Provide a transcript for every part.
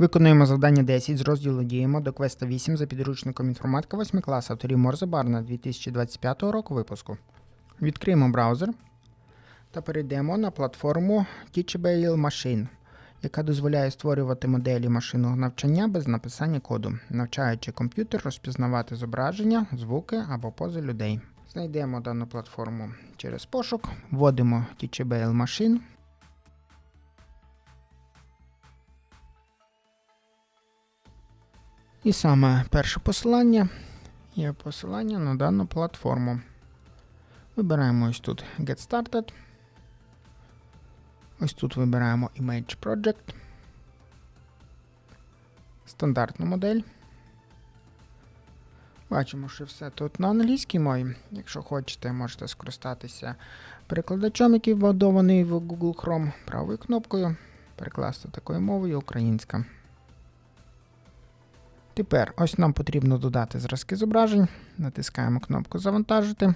Виконуємо завдання 10 з розділу Діємо до квеста 8 за підручником інформатика 8 клас авторів Морзе Барна 2025 року випуску. Відкриємо браузер та перейдемо на платформу Teachable Machine, яка дозволяє створювати моделі машинного навчання без написання коду, навчаючи комп'ютер розпізнавати зображення, звуки або пози людей. Знайдемо дану платформу через пошук, вводимо Teachable Machine. І саме перше посилання є посилання на дану платформу. Вибираємо ось тут Get Started. Ось тут вибираємо Image Project. Стандартну модель. Бачимо, що все тут на англійській мові. Якщо хочете, можете скористатися перекладачом, який вбудований в Google Chrome правою кнопкою. Перекласти такою мовою українська. Тепер ось нам потрібно додати зразки зображень. Натискаємо кнопку Завантажити.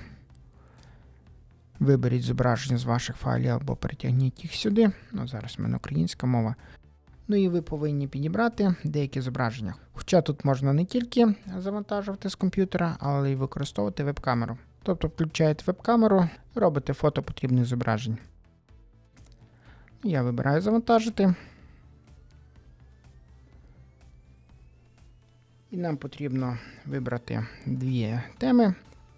Виберіть зображення з ваших файлів або перетягніть їх сюди. Ну, зараз в мене українська мова. Ну і ви повинні підібрати деякі зображення. Хоча тут можна не тільки завантажувати з комп'ютера, але й використовувати веб-камеру. Тобто включаєте веб-камеру, робите фото потрібних зображень. Я вибираю завантажити. І нам потрібно вибрати дві теми,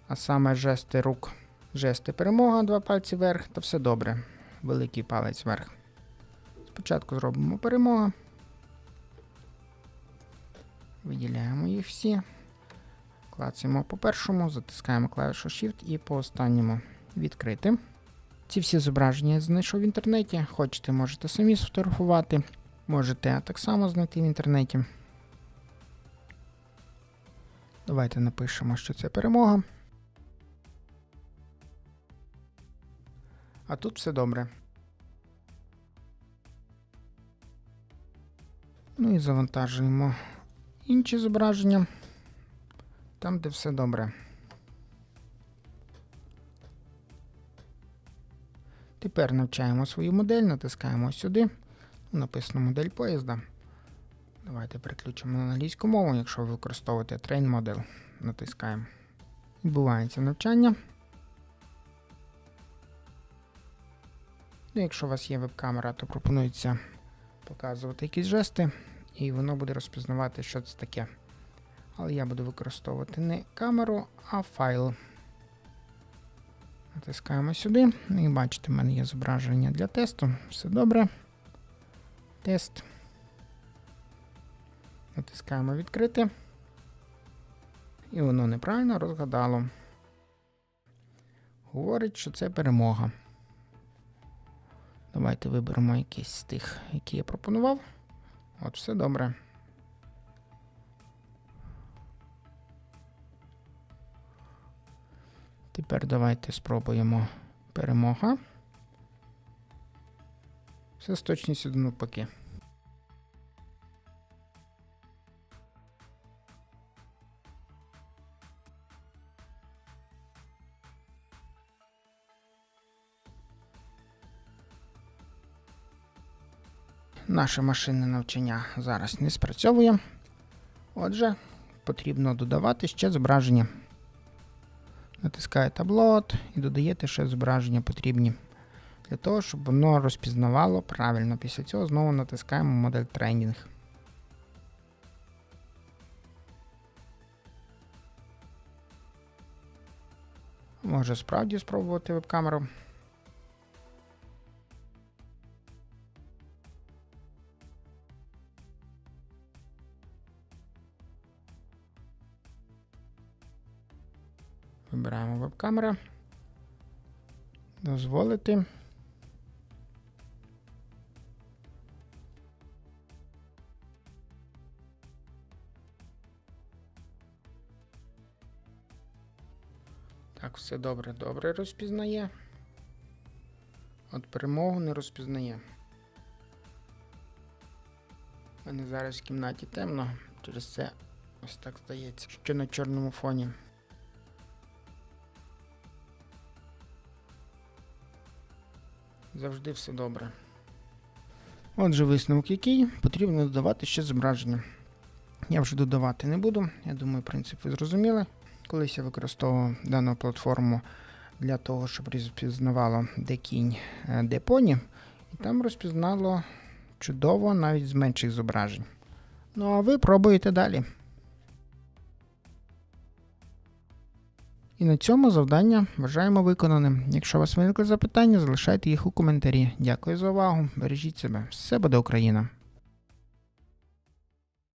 а саме жести рук, жести перемога, два пальці вверх, та все добре. Великий палець вверх. Спочатку зробимо перемога. Виділяємо їх всі. Клацаємо по першому, затискаємо клавішу Shift і по останньому відкрити. Ці всі зображення я знайшов в інтернеті. Хочете, можете самі сфотографувати. Можете так само знайти в інтернеті. Давайте напишемо, що це перемога. А тут все добре. Ну і завантажуємо інші зображення. Там, де все добре. Тепер навчаємо свою модель, натискаємо сюди. Написано модель поїзда. Давайте переключимо на англійську мову, якщо ви використовуєте Train Model. Натискаємо. Відбувається навчання. Ну, якщо у вас є веб-камера, то пропонується показувати якісь жести, і воно буде розпізнавати, що це таке. Але я буду використовувати не камеру, а файл. Натискаємо сюди. Ну і бачите, в мене є зображення для тесту. Все добре. Тест. Натискаємо відкрити. І воно неправильно розгадало. Говорить, що це перемога. Давайте виберемо якийсь з тих, які я пропонував. От, все добре. Тепер давайте спробуємо перемога. Все з точністю до навпаки. Наше машинне навчання зараз не спрацьовує. Отже, потрібно додавати ще зображення. Натискаєте Upload і додаєте ще зображення потрібні. Для того, щоб воно розпізнавало правильно. Після цього знову натискаємо модель тренінг. Може справді спробувати веб-камеру. Вибираємо веб-камера. Дозволити. Так, все добре, добре розпізнає. От перемогу не розпізнає. У мене зараз в кімнаті темно, через це ось так здається, що на чорному фоні. Завжди все добре. Отже, висновок який потрібно додавати ще зображення. Я вже додавати не буду. Я думаю, принцип ви зрозуміли. Колись я використовував дану платформу для того, щоб розпізнавало, де кінь, е, де поні, і там розпізнало чудово навіть з менших зображень. Ну а ви пробуєте далі. І на цьому завдання вважаємо виконаним. Якщо у вас виникли запитання, залишайте їх у коментарі. Дякую за увагу. Бережіть себе. Все буде Україна!